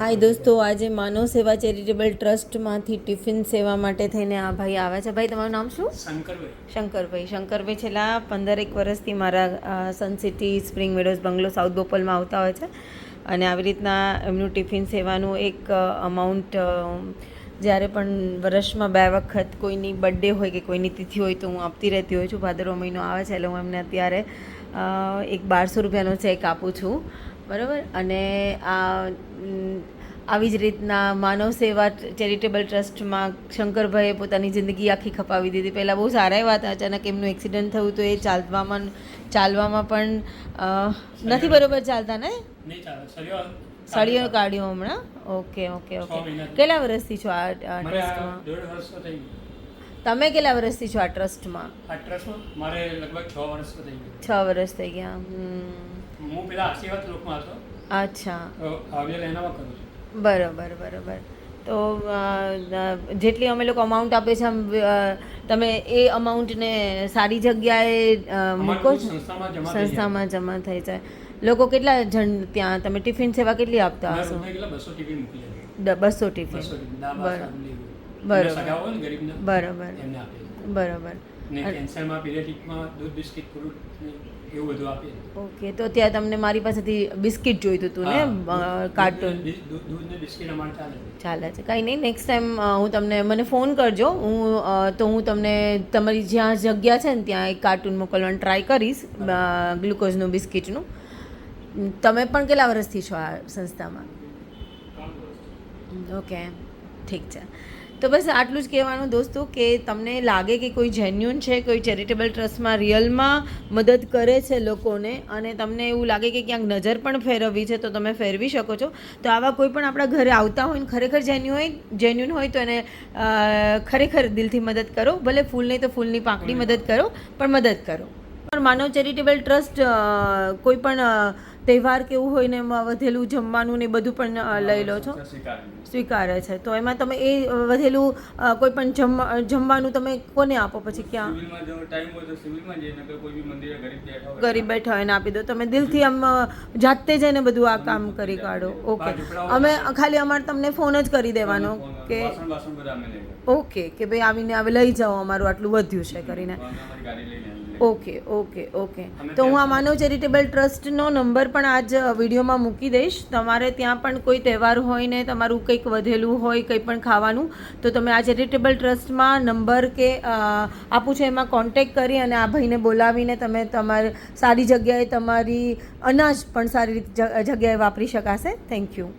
હાય દોસ્તો આજે માનવ સેવા ચેરિટેબલ ટ્રસ્ટમાંથી ટિફિન સેવા માટે થઈને આ ભાઈ આવ્યા છે. ભાઈ તમારું નામ શું? શંકરભાઈ. શંકરભાઈ. શંકરભાઈ છેલ્લા પંદરેક વર્ષથી મારા Sun City Spring Meadows bungalow south બોપલમાં આવતા હોય છે. અને આવી રીતના એમનું ટિફિન સેવાનું એક અમાઉન્ટ જ્યારે પણ વર્ષમાં બે વખત કોઈની બર્થડે હોય કે કોઈની તિથિ હોય તો હું આપતી રહેતી હોઉં છું. ભાદરવો મહિનો આવે છે એટલે હું એમને અત્યારે એક બારસો રૂપિયાનો ચેક આપું છું. બરાબર? અને આ આવી જ રીતના માનવ સેવા ચેરિટેબલ ટ્રસ્ટમાં શંકરભાઈએ પોતાની જિંદગી આખી ખપાવી દીધી. પહેલાં બહુ સારા એવા હતા અચાનક એમનું એક્સિડન્ટ થયું તો એ ચાલવામાં ચાલવામાં પણ નથી બરોબર ચાલતા ને? સળીઓ કાઢ્યો હમણાં? Okay okay okay. કેટલા વર્ષથી છો આ ટ્રસ્ટમાં? તમે કેટલા વર્ષથી છો આ ટ્રસ્ટમાં? આ ટ્રસ્ટમાં મારે લગભગ છ વર્ષ થઈ ગયું. છ વર્ષ થઈ ગયા પેલા આશીર્વાદ લોકમાં હતો. અચ્છા. તો હવે એનામાં કરું છું. બરોબર બરોબર. તો જેટલી અમે લોકો અમાઉન્ટ આપીએ છીએ તમે એ અમાઉન્ટને સારી જગ્યાએ મૂકો છો? સંસ્થામાં જમા થઈ જાય. લોકો કેટલા જણ ત્યાં? તમે ટિફિન સેવા કેટલી આપતા હશો? બસો ટિફિન બરોબર. બરોબર. બરોબર. ને કેન્સરમાં પીડિયાટિકમાં દૂધ બિસ્કિટ ફ્રૂટ એવું બધું આપીએ. ઓકે તો ત્યાં તમને મારી પાસેથી બિસ્કિટ જોઈતું હતું ને કાર્ટૂન? દૂધ- દૂધ દૂધ ને બિસ્કિટ અમારે ચાલે ચાલે છે. કંઈ નહીં નેક્સ્ટ ટાઈમ હું તમને મને ફોન કરજો. હું તો હું તમને તમારી જ્યાં જગ્યા છે ને ત્યાં એક કાર્ટૂન મોકલવાનું ટ્રાય કરીશ ગ્લુકોઝનું બિસ્કિટનું. તમે પણ કેટલા વર્ષથી છો આ સંસ્થામાં? ઓકે. ઠીક છે. તો બસ આટલું જ કહેવાનું દોસ્તો કે તમને લાગે કે કોઈ જેન્યુન છે, કોઈ ચેરિટેબલ ટ્રસ્ટમાં રિયલમાં મદદ કરે છે લોકોને અને તમને એવું લાગે કે ક્યાંક નજર પણ ફેરવવી છે તો તમે ફેરવી શકો છો. તો આવા કોઈ પણ આપણા ઘરે આવતા હોય ખરેખર જેન્યુ હોય જેન્યુન હોય તો એને ખરેખર દિલથી મદદ કરો. ભલે ફૂલ નહીં તો ફૂલની પાંખડી મદદ કરો, પણ મદદ કરો. પણ માનવ ચેરિટેબલ ટ્રસ્ટ કોઈ પણ તહેવાર કેવું હોય ને એમાં વધેલું જમવાનું ને બધું પણ લઈ લો છો? સ્વીકારે. છે. તો એમાં તમે એ વધેલું કોઈ પણ જમ જમવાનું તમે કોને આપો પછી ક્યાં? ગરીબ બેઠા હોય ગરીબ બેઠા હોય ને આપી દો. તમે દિલથી આમ જાતે જઈને બધું આ કામ કરી કાઢો. ઓકે અમે ખાલી અમારે તમને ફોન જ કરી દેવાનો કે. ઓકે કે ભાઈ આવીને હવે લઈ જાઓ અમારું આટલું વધ્યું છે કરીને. ઓકે ઓકે ઓકે તો હું આ માનવ ચેરિટેબલ ટ્રસ્ટનો નંબર પણ આજ વિડીયોમાં મૂકી દઈશ. તમારે ત્યાં પણ કોઈ તહેવાર હોય ને તમારું કંઈક વધેલું હોય, કંઈ પણ ખાવાનું, તો તમે આ ચેરિટેબલ ટ્રસ્ટમાં નંબર કે આપું છું એમાં કોન્ટેક કરી અને આ ભાઈને બોલાવીને તમે તમારે, સારી જગ્યાએ તમારી અનાજ પણ સારી જગ્યાએ વાપરી શકાશે. Thank you